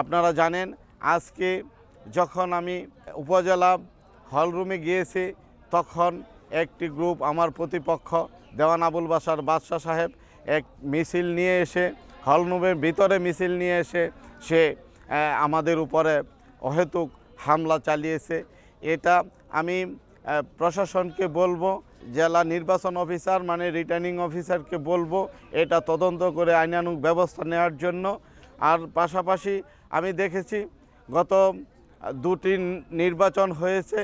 আপনারা জানেন, আজকে যখন আমি উপজেলা হলরুমে গিয়েছি, তখন একটি গ্রুপ আমার প্রতিপক্ষ দেওয়ান আবুল বাসার বাদশাহ সাহেব এক মিছিল নিয়ে এসে হলরুমের ভিতরে মিছিল নিয়ে এসে, সে আমাদের উপরে অহেতুক হামলা চালিয়েছে। এটা আমি প্রশাসনকে বলব, জেলা নির্বাচন অফিসার মানে রিটার্নিং অফিসারকে বলব, এটা তদন্ত করে আইনানুগ ব্যবস্থা নেওয়ার জন্য। আর পাশাপাশি আমি দেখেছি গত দুটি নির্বাচন হয়েছে,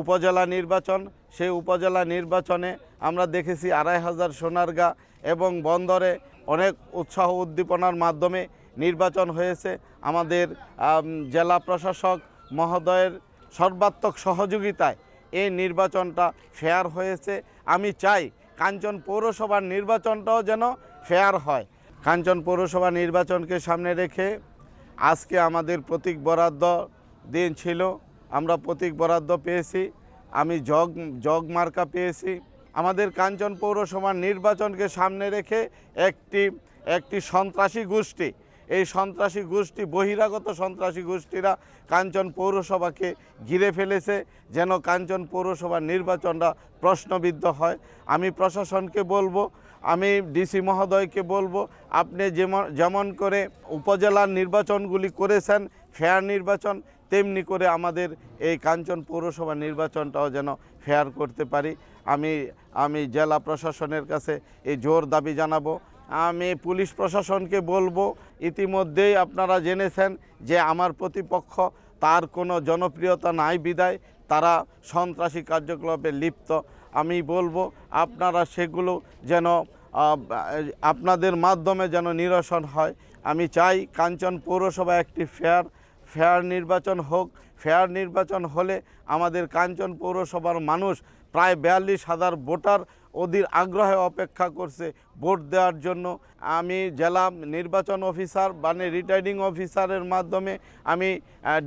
উপজেলা নির্বাচন। সেই উপজেলা নির্বাচনে আমরা দেখেছি আড়াই হাজার সোনারগা এবং বন্দরে অনেক উৎসাহ উদ্দীপনার মাধ্যমে নির্বাচন হয়েছে। আমাদের জেলা প্রশাসক মহোদয়ের সর্বাত্মক সহযোগিতায় এই নির্বাচনটা ফেয়ার হয়েছে। আমি চাই কাঞ্চন পৌরসভার নির্বাচনটাও যেন ফেয়ার হয়। কাঞ্চন পৌরসভা নির্বাচনকে সামনে রেখে আজকে আমাদের প্রতীক বরাদ্দ দিন ছিল, আমরা প্রতীক বরাদ্দ পেয়েছি, আমি জগ জগ মার্কা পেয়েছি। আমাদের কাঞ্চন পৌরসভার নির্বাচনকে সামনে রেখে একটি একটি সন্ত্রাসী গোষ্ঠী, এই সন্ত্রাসী গোষ্ঠী, বহিরাগত সন্ত্রাসী গোষ্ঠীরা কাঞ্চন পৌরসভাকে ঘিরে ফেলেছে, যেন কাঞ্চন পৌরসভার নির্বাচনটা প্রশ্নবিদ্ধ হয়। আমি প্রশাসনকে বলব আমি ডিসি মহোদয়কে বলব, আপনি যেমন যেমন করে উপজেলার নির্বাচনগুলি করেছেন, ফেয়ার নির্বাচন, তেমনি করে আমাদের এই কাঞ্চন পৌরসভা নির্বাচনটাও যেন ফেয়ার করতে পারি। আমি আমি জেলা প্রশাসনের কাছে এই জোর দাবি জানাব। আমি পুলিশ প্রশাসনকে বলব, ইতিমধ্যেই আপনারা জেনেছেন যে আমার প্রতিপক্ষ তার কোনো জনপ্রিয়তা নাই বিদায়। তারা সন্ত্রাসী কার্যকলাপে লিপ্ত। আমি বলব, আপনারা সেগুলো যেন আপনাদের মাধ্যমে যেন নিরসন হয়। আমি চাই কাঞ্চন পৌরসভা একটি ফেয়ার ফেয়ার নির্বাচন হোক। ফেয়ার নির্বাচন হলে আমাদের কাঞ্চন পৌরসভার মানুষ প্রায় বিয়াল্লিশ হাজার ভোটার অধীর আগ্রহে অপেক্ষা করছে ভোট দেওয়ার জন্য। আমি জেলা নির্বাচন অফিসার মানে রিটার্নিং অফিসারের মাধ্যমে আমি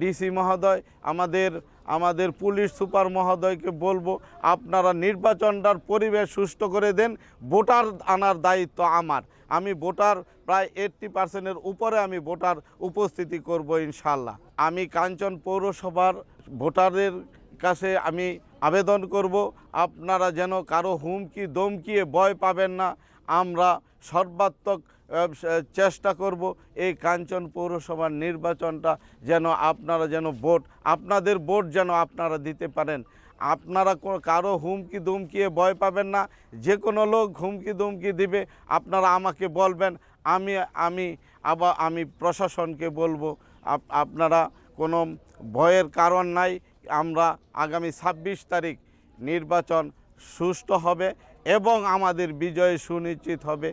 ডিসি মহোদয়, আমাদের আমাদের পুলিশ সুপার মহোদয়কে বলব, আপনারা নির্বাচনটার পরিবেশ সুষ্ঠু করে দেন, ভোটার আনার দায়িত্ব আমার। আমি ভোটার প্রায় এইট্টি পার্সেন্টের উপরে আমি ভোটার উপস্থিতি করব ইনশাল্লাহ আমি কাঞ্চন পৌরসভার ভোটারের কাছে আমি আবেদন করব, আপনারা যেন কারও হুমকি, দমকিয়ে ভয় পাবেন না। আমরা সর্বাত্মক চেষ্টা করব এই কাঞ্চন পৌরসভার নির্বাচনটা যেন আপনারা যেন ভোট, আপনাদের ভোট যেন আপনারা দিতে পারেন। আপনারা কারও হুমকি দুমকিয়ে ভয় পাবেন না যে কোনো লোক হুমকি দুমকি দিবে, আপনারা আমাকে বলবেন, আমি আমি আবার, আমি প্রশাসনকে বলব, আপ- আপনারা কোনো ভয়ের কারণ নাই, আমরা আগামী ছাব্বিশ তারিখ নির্বাচন সুষ্ঠু হবে এবং আমাদের বিজয় সুনিশ্চিত হবে।